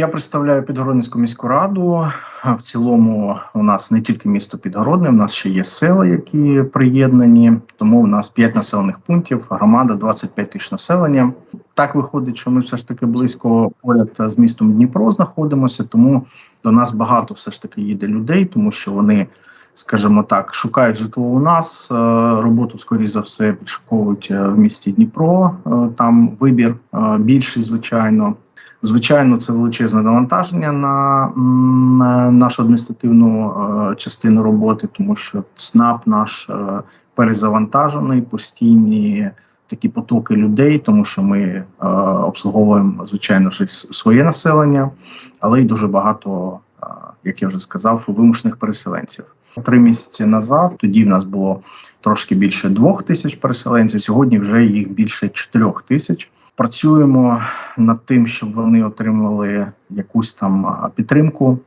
Я представляю Підгородницьку міську раду. В цілому у нас не тільки місто Підгородне, у нас ще є села, які приєднані. Тому у нас 5 населених пунктів, громада 25 тисяч населення. Так виходить, що ми все ж таки близько поряд з містом Дніпро знаходимося. Тому до нас багато все ж таки їде людей, тому що вони, скажімо так, шукають житло у нас. е, Роботу, скоріш за все, підшуковують е, в місті Дніпро. Е, Там вибір більший, звичайно. Звичайно, це величезне навантаження на е, нашу адміністративну е, частину роботи, тому що ЦНАП наш е, перезавантажений, постійні такі потоки людей, тому що ми обслуговуємо звичайно ж своє населення, але й дуже багато, як я вже сказав, вимушених переселенців. Три місяці назад тоді в нас було трошки більше двох тисяч переселенців. Сьогодні вже їх більше чотирьох тисяч. Працюємо над тим, щоб вони отримали якусь там підтримку.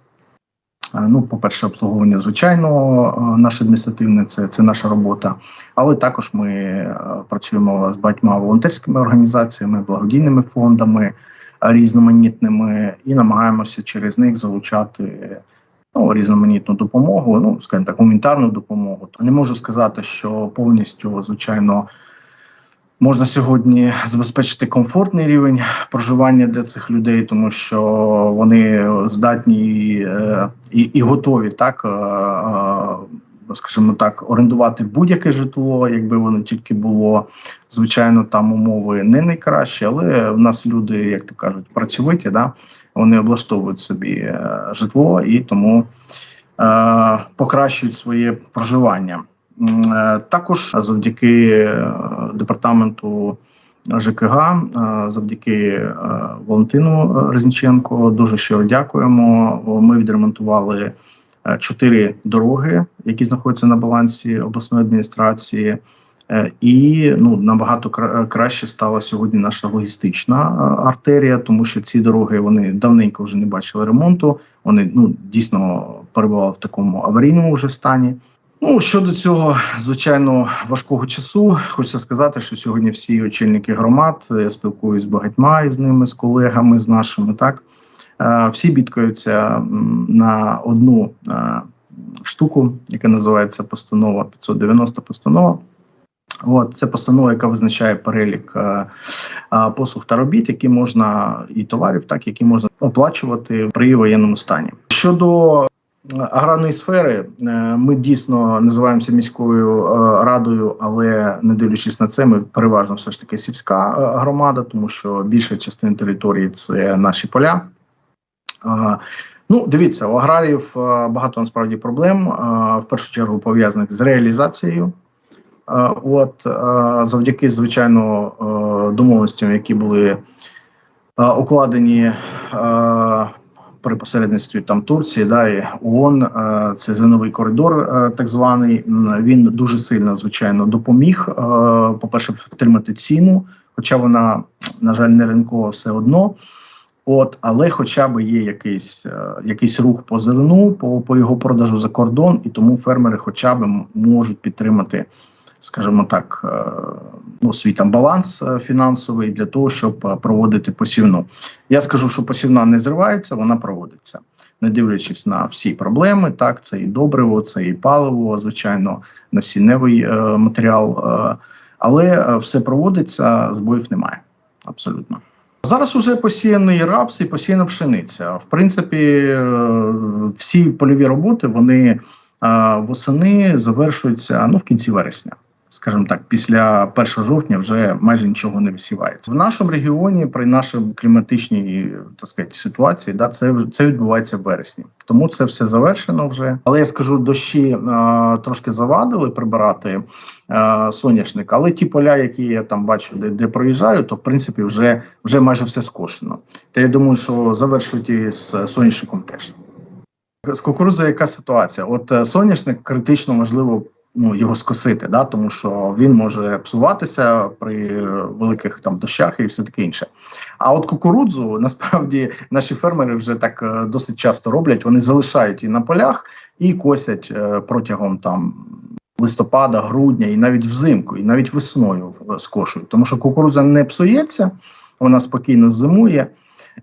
Ну, по-перше, обслуговування звичайно, наше адміністративне це, це наша робота. Але також ми е, працюємо з багатьма волонтерськими організаціями, благодійними фондами різноманітними і намагаємося через них залучати ну, різноманітну допомогу, ну скажімо так, гуманітарну допомогу. Не можу сказати, що повністю, звичайно, можна сьогодні забезпечити комфортний рівень проживання для цих людей, тому що вони здатні е, і, і готові так. е, е, Скажімо так, орендувати будь-яке житло, якби воно тільки було. Звичайно, там умови не найкращі, але в нас люди, як то кажуть, працьовиті, да? вони облаштовують собі житло і тому е, покращують своє проживання. Е, Також завдяки е, департаменту ЖКГ, е, завдяки Валентину Резніченко, дуже щиро дякуємо. Ми відремонтували чотири дороги, які знаходяться на балансі обласної адміністрації. І ну набагато краще стала сьогодні наша логістична артерія, тому що ці дороги вони давненько вже не бачили ремонту. Вони ну дійсно перебували в такому аварійному вже стані. Ну щодо цього, звичайно, важкого часу, хочеться сказати, що сьогодні всі очільники громад я спілкуюсь з багатьма із ними, з колегами, з нашими, так е, всі бідкаються на одну е, штуку, яка називається постанова 590 постанова. От це постанова, яка визначає перелік е, е, послуг та робіт, які можна і товарів, так які можна оплачувати при воєнному стані. Щодо аграрної сфери, е, ми дійсно називаємося міською е, радою, але не дивлячись на це, ми переважно все ж таки сільська е, громада, тому що більша частина території це наші поля. Ну, дивіться, у аграріїв багато насправді проблем, в першу чергу пов'язаних з реалізацією. От завдяки звичайно домовленостям, які були укладені при посередництві там Турції, да і ООН, е, це зелений коридор, е, так званий. Він дуже сильно звичайно допоміг. е, По-перше, втримати ціну, хоча вона, на жаль, не ринкова все одно. От, але хоча б є якийсь, якийсь рух по зерну, по, по його продажу за кордон, і тому фермери хоча б можуть підтримати, скажімо так, е, ну, свій там баланс е, фінансовий для того, щоб е, проводити посівну. Я скажу, що посівна не зривається, вона проводиться, не дивлячись на всі проблеми. Так, це і добриво, це і паливо, звичайно, насінневий е, матеріал. Е, але е, все проводиться, збоїв немає. Абсолютно. Зараз уже посіяний рапс і посіяна пшениця. В принципі, е, всі польові роботи вони е, восени завершуються ну в кінці вересня. Скажімо так, після 1 жовтня вже майже нічого не висівається. В нашому регіоні при нашій кліматичній так сказати, ситуації, да, це це відбувається в вересні. Тому це все завершено вже. Але я скажу, дощі е, трошки завадили прибирати е, соняшник, але ті поля, які я там бачу, де, де проїжджаю, то в принципі вже, вже майже все скошено. Та я думаю, що завершують і з соняшником теж. З кукурудзою яка ситуація? От е, соняшник критично важливо ну, його скосити, да, тому що він може псуватися при великих там дощах і все таке інше. А от кукурудзу насправді наші фермери вже так е, досить часто роблять. Вони залишають її на полях і косять е, протягом там листопада, грудня і навіть взимку, і навіть весною скошують, тому що кукурудза не псується, вона спокійно зимує.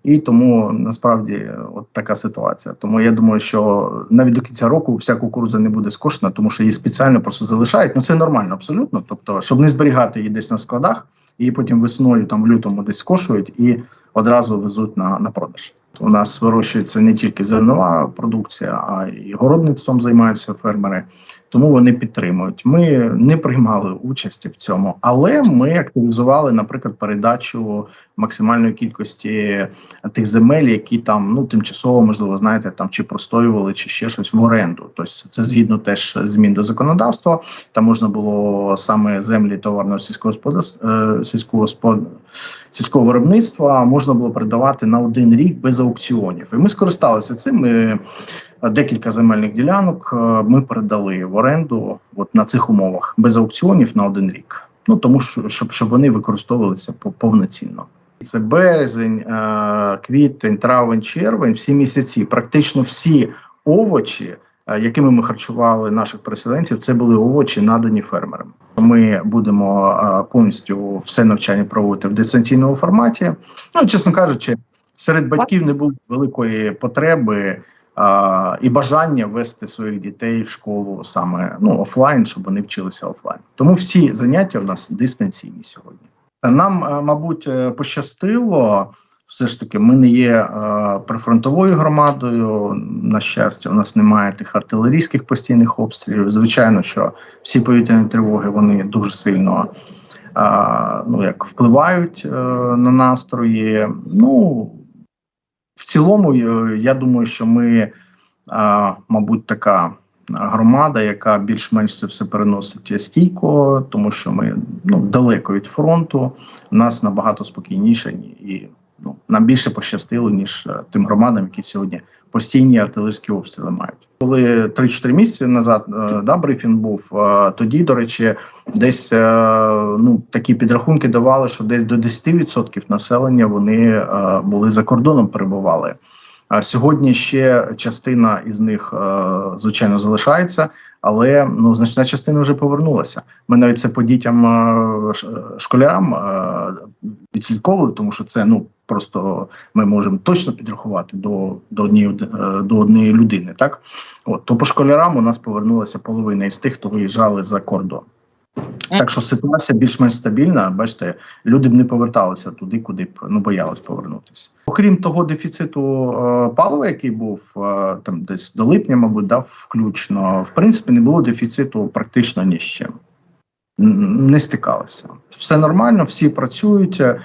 І тому насправді е, от така ситуація. Тому я думаю, що навіть до кінця року вся кукурудза не буде скошена, тому що її спеціально просто залишають. Ну це нормально, абсолютно. Тобто, щоб не зберігати її десь на складах, і потім весною, там в лютому, десь скошують і одразу везуть на, на продаж. У нас вирощується не тільки зернова продукція, а й городництвом займаються фермери, тому вони підтримують. Ми не приймали участі в цьому, але ми активізували, наприклад, передачу максимальної кількості тих земель, які там ну тимчасово можливо знаєте, там чи простоювали, чи ще щось в оренду. Тобто це згідно теж змін до законодавства. Там можна було саме землі товарного сільського господарства сільського сільського виробництва можна було передавати на один рік без аукціонів. І ми скористалися цим. Ми Декілька земельних ділянок е, ми передали в оренду от на цих умовах без аукціонів на один рік. Ну тому що щоб щоб вони використовувалися повноцінно. Це березень, е, квітень, травень, червень, всі місяці. Практично всі овочі, е, якими ми харчували наших переселенців, це були овочі, надані фермерам. Ми будемо повністю все навчання проводити в дистанційному форматі. Ну чесно кажучи, серед батьків не було великої потреби а, і бажання вести своїх дітей в школу саме ну офлайн, щоб вони вчилися офлайн. Тому всі заняття в нас дистанційні сьогодні. Нам, е, мабуть, е, пощастило. Все ж таки, ми не є е, прифронтовою громадою. На щастя, у нас немає тих артилерійських постійних обстрілів. Звичайно, що всі повітряні тривоги вони дуже сильно е, ну як впливають е, на настрої. Ну в цілому, е, я думаю, що ми, мабуть, така громада, яка більш-менш це все переносить стійко, тому що ми ну далеко від фронту, у нас набагато спокійніше і ну нам більше пощастило ніж е, тим громадам, які сьогодні постійні артилерійські обстріли мають. Коли 3-4 місяці назад е, да, брифінг був, тоді, до речі, десь ну такі підрахунки давали, що десь до 10% населення вони були за кордоном, перебували. Сьогодні ще частина із них звичайно залишається, але ну значна частина вже повернулася. Ми навіть це по дітям школярам відслідковували, тому що це ну просто ми можемо точно підрахувати до до однієї до однієї людини. Так от то по школярам у нас повернулася половина із тих, хто виїжджали за кордон. Так що ситуація більш-менш стабільна. Бачите, люди б не поверталися туди, куди б ну боялись повернутися. Окрім того дефіциту е, палива, який був е, там десь до липня, мабуть, дав включно. В принципі, не було дефіциту практично ні з чим. Не стикалися. Все нормально, всі працюють, е,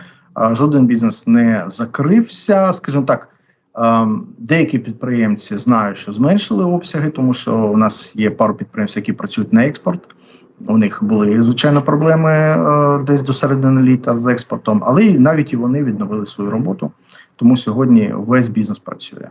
жоден бізнес не закрився. Скажімо так, е, деякі підприємці знають, що зменшили обсяги, тому що у нас є пару підприємців, які працюють на експорт. У них були звичайно проблеми е, десь до середини літа з експортом, але навіть і вони відновили свою роботу. Тому сьогодні весь бізнес працює.